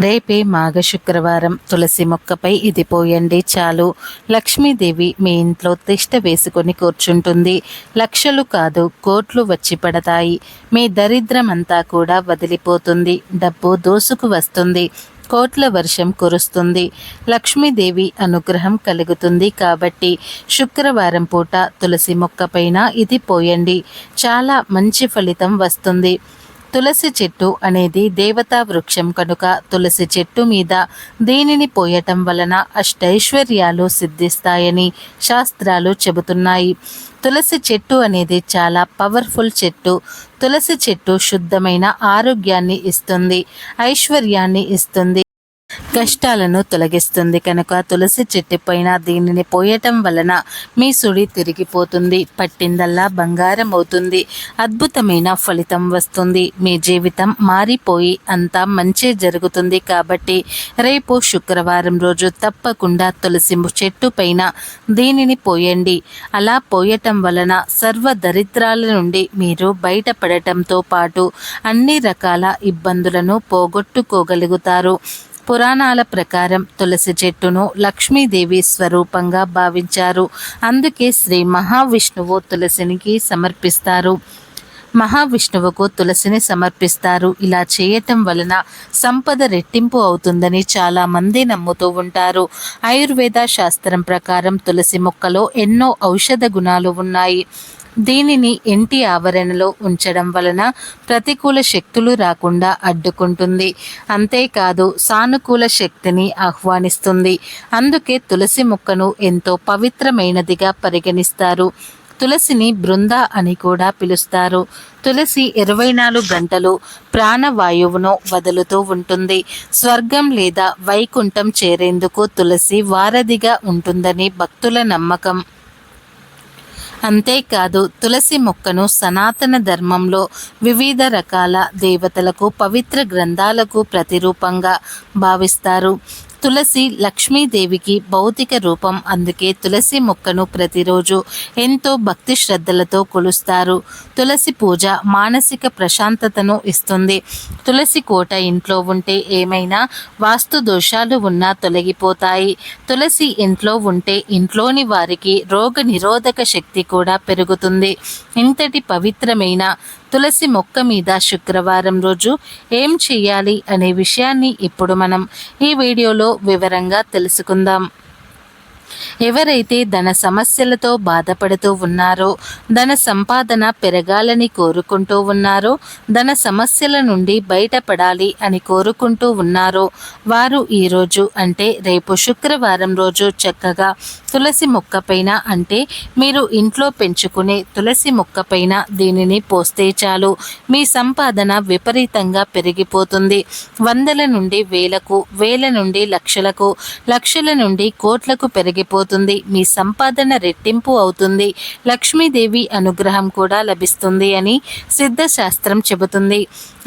రేపే మాఘ శుక్రవారం. తులసి మొక్కపై ఇది పోయండి చాలు. లక్ష్మీదేవి మీ ఇంట్లో తిష్ట వేసుకొని కూర్చుంటుంది. లక్షలు కాదు కోట్లు వచ్చి పడతాయి. మీ దరిద్రమంతా కూడా వదిలిపోతుంది. డబ్బు దోసుకు వస్తుంది. కోట్ల వర్షం కురుస్తుంది. లక్ష్మీదేవి అనుగ్రహం కలుగుతుంది కాబట్టి శుక్రవారం పూట తులసి మొక్కపైన ఇది పోయండి. చాలా మంచి ఫలితం వస్తుంది. తులసి చెట్టు అనేది దేవతా వృక్షం కనుక తులసి చెట్టు మీద దీనిని పోయటం వలన అష్టైశ్వర్యాలు సిద్ధిస్తాయని శాస్త్రాలు చెబుతున్నాయి. తులసి చెట్టు అనేది చాలా పవర్ఫుల్ చెట్టు. తులసి చెట్టు శుద్ధమైన ఆరోగ్యాన్ని ఇస్తుంది ఐశ్వర్యాన్ని ఇస్తుంది కష్టాలను తొలగిస్తుంది కనుక తులసి చెట్టు పైన దీనిని పోయటం వలన మీ సుడి తిరిగిపోతుంది పట్టిందల్లా బంగారం అవుతుంది అద్భుతమైన ఫలితం వస్తుంది. మీ జీవితం మారిపోయి అంతా మంచి జరుగుతుంది కాబట్టి రేపు శుక్రవారం రోజు తప్పకుండా తులసి చెట్టు పైన దీనిని పోయండి. అలా పోయటం వలన సర్వ దరిద్రాల నుండి మీరు బయటపడటంతో పాటు అన్ని రకాల ఇబ్బందులను పోగొట్టుకోగలుగుతారు. పురాణాల ప్రకారం తులసి చెట్టును లక్ష్మీదేవి స్వరూపంగా భావించారు. అందుకే శ్రీ మహావిష్ణువు తులసినికి సమర్పిస్తారు. మహావిష్ణువుకు తులసిని సమర్పిస్తారు. ఇలా చేయటం వలన సంపద రెట్టింపు అవుతుందని చాలామంది నమ్ముతూ ఉంటారు. ఆయుర్వేద శాస్త్రం ప్రకారం తులసి మొక్కలో ఎన్నో ఔషధ గుణాలు ఉన్నాయి. దీనిని ఇంటి ఆవరణలో ఉంచడం వలన ప్రతికూల శక్తులు రాకుండా అడ్డుకుంటుంది. అంతేకాదు సానుకూల శక్తిని ఆహ్వానిస్తుంది. అందుకే తులసి మొక్కను ఎంతో పవిత్రమైనదిగా పరిగణిస్తారు. తులసిని బృంద అని కూడా పిలుస్తారు. తులసి ఇరవై నాలుగు గంటలు ప్రాణవాయువును వదులుతూ ఉంటుంది. స్వర్గం లేదా వైకుంఠం చేరేందుకు తులసి వారధిగా ఉంటుందని భక్తుల నమ్మకం. అంతేకాదు తులసి మొక్కను సనాతన ధర్మంలో వివిధ రకాల దేవతలకు పవిత్ర గ్రంథాలకు ప్రతిరూపంగా భావిస్తారు. తులసి లక్ష్మీదేవికి భౌతిక రూపం అందుకే తులసి మొక్కను ప్రతిరోజు ఎంతో భక్తి శ్రద్ధలతో కొలుస్తారు. తులసి పూజ మానసిక ప్రశాంతతను ఇస్తుంది. తులసి కోట ఇంట్లో ఉంటే ఏమైనా వాస్తు దోషాలు ఉన్నా తొలగిపోతాయి. తులసి ఇంట్లో ఉంటే ఇంట్లోని వారికి రోగ నిరోధక శక్తి కూడా పెరుగుతుంది. ఇంతటి పవిత్రమైన తులసి మొక్క మీద శుక్రవారం రోజు ఏం చేయాలి అనే విషయాన్ని ఇప్పుడు మనం ఈ వీడియోలో వివరంగా తెలుసుకుందాం. ఎవరైతే ధన సమస్యలతో బాధపడుతూ ఉన్నారో ధన సంపాదన పెరగాలని కోరుకుంటూ ఉన్నారో ధన సమస్యల నుండి బయటపడాలి అని కోరుకుంటూ ఉన్నారో వారు ఈరోజు అంటే రేపు శుక్రవారం రోజు చక్కగా తులసి మొక్క పైన అంటే మీరు ఇంట్లో పెంచుకునే తులసి మొక్క పైన దీనిని పోస్తే చాలు. మీ సంపాదన విపరీతంగా పెరిగిపోతుంది. వందల నుండి వేలకు వేల నుండి లక్షలకు లక్షల నుండి కోట్లకు పెరిగి పెరిగిపోతుంది మీ సంపాదన రెట్టింపు అవుతుంది. లక్ష్మీదేవి అనుగ్రహం కూడా లభిస్తుంది అని సిద్ధశాస్త్రం చెబుతుంది.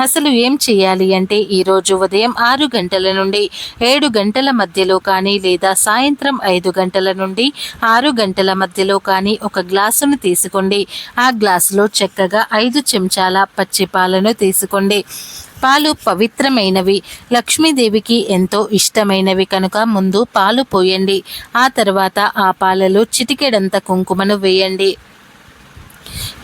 అసలు ఏం చేయాలి అంటే ఈరోజు ఉదయం ఆరు గంటల నుండి ఏడు గంటల మధ్యలో కానీ లేదా సాయంత్రం ఐదు గంటల నుండి ఆరు గంటల మధ్యలో కానీ ఒక గ్లాసును తీసుకోండి. ఆ గ్లాసులో చక్కగా ఐదు చెంచాల పచ్చి పాలను తీసుకోండి. పాలు పవిత్రమైనవి. లక్ష్మీదేవికి ఎంతో ఇష్టమైనవి కనుక ముందు పాలు పోయండి. ఆ తర్వాత ఆ పాలలో చిటికెడంత కుంకుమను వేయండి.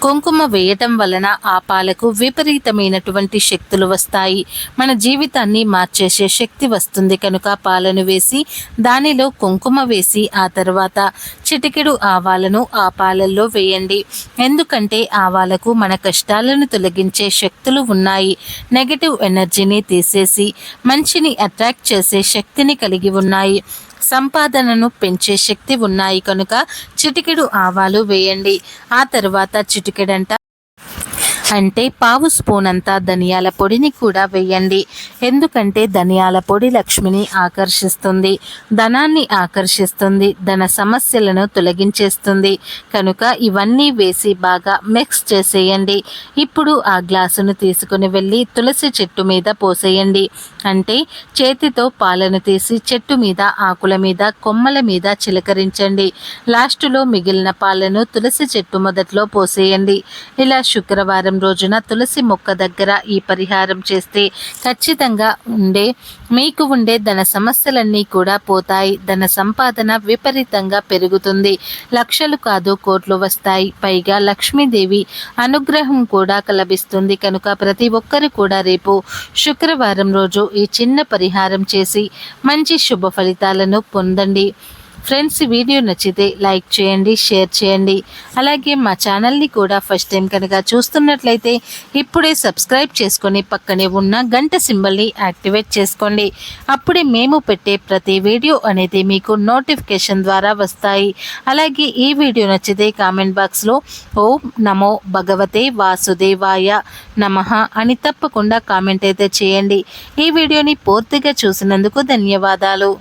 కుంకుమ వేయటం వలన ఆ పాలకు విపరీతమైనటువంటి శక్తులు వస్తాయి. మన జీవితాన్ని మార్చేసే శక్తి వస్తుంది కనుక పాలను వేసి దానిలో కుంకుమ వేసి ఆ తర్వాత చిటికెడు ఆవాలను ఆ పాలల్లో వేయండి. ఎందుకంటే ఆవాలకు మన కష్టాలను తొలగించే శక్తులు ఉన్నాయి. నెగటివ్ ఎనర్జీని తీసేసి మంచిని అట్రాక్ట్ చేసే శక్తిని కలిగి ఉన్నాయి. సంపాదనను పెంచే శక్తి ఉన్నాయి కనుక చిటికెడు ఆవాలు వేయండి. ఆ తర్వాత చిటికెడంట అంటే పావు స్పూన్ అంతా ధనియాల పొడిని కూడా వేయండి. ఎందుకంటే ధనియాల పొడి లక్ష్మిని ఆకర్షిస్తుంది. ధనాన్ని ఆకర్షిస్తుంది. ధన సమస్యలను తొలగించేస్తుంది. కనుక ఇవన్నీ వేసి బాగా మిక్స్ చేసేయండి. ఇప్పుడు ఆ గ్లాసును తీసుకుని వెళ్ళి తులసి చెట్టు మీద పోసేయండి. అంటే చేతితో పాలను తీసి చెట్టు మీద ఆకుల మీద కొమ్మల మీద చిలకరించండి. లాస్టులో మిగిలిన పాలను తులసి చెట్టు మొదట్లో పోసేయండి. ఇలా శుక్రవారం రోజున తులసి మొక్క దగ్గర ఈ పరిహారం చేస్తే ఖచ్చితంగా ఉండే మీకు ఉండే ధన సమస్యలన్నీ కూడా పోతాయి. ధన సంపాదన విపరీతంగా పెరుగుతుంది. లక్షలు కాదు కోట్లు వస్తాయి. పైగా లక్ష్మీదేవి అనుగ్రహం కూడా లభిస్తుంది. కనుక ప్రతి ఒక్కరు కూడా రేపు శుక్రవారం రోజు ఈ చిన్న పరిహారం చేసి మంచి శుభ ఫలితాలను పొందండి. ఫ్రెండ్స్ వీడియో నచ్చితే లైక్ చేయండి షేర్ చేయండి. అలాగే మా ఛానల్ని కూడా ఫస్ట్ టైం కనుక చూస్తున్నట్లయితే ఇప్పుడే సబ్స్క్రైబ్ చేసుకొని పక్కనే ఉన్న గంట సింబల్ని యాక్టివేట్ చేసుకోండి. అప్పుడే మేము పెట్టే ప్రతి వీడియో అనేది మీకు నోటిఫికేషన్ ద్వారా వస్తాయి. అలాగే ఈ వీడియో నచ్చితే కామెంట్ బాక్స్లో ఓం నమో భగవతే వాసుదేవాయ నమ అని తప్పకుండా కామెంట్ అయితే చేయండి. ఈ వీడియోని పూర్తిగా చూసినందుకు ధన్యవాదాలు.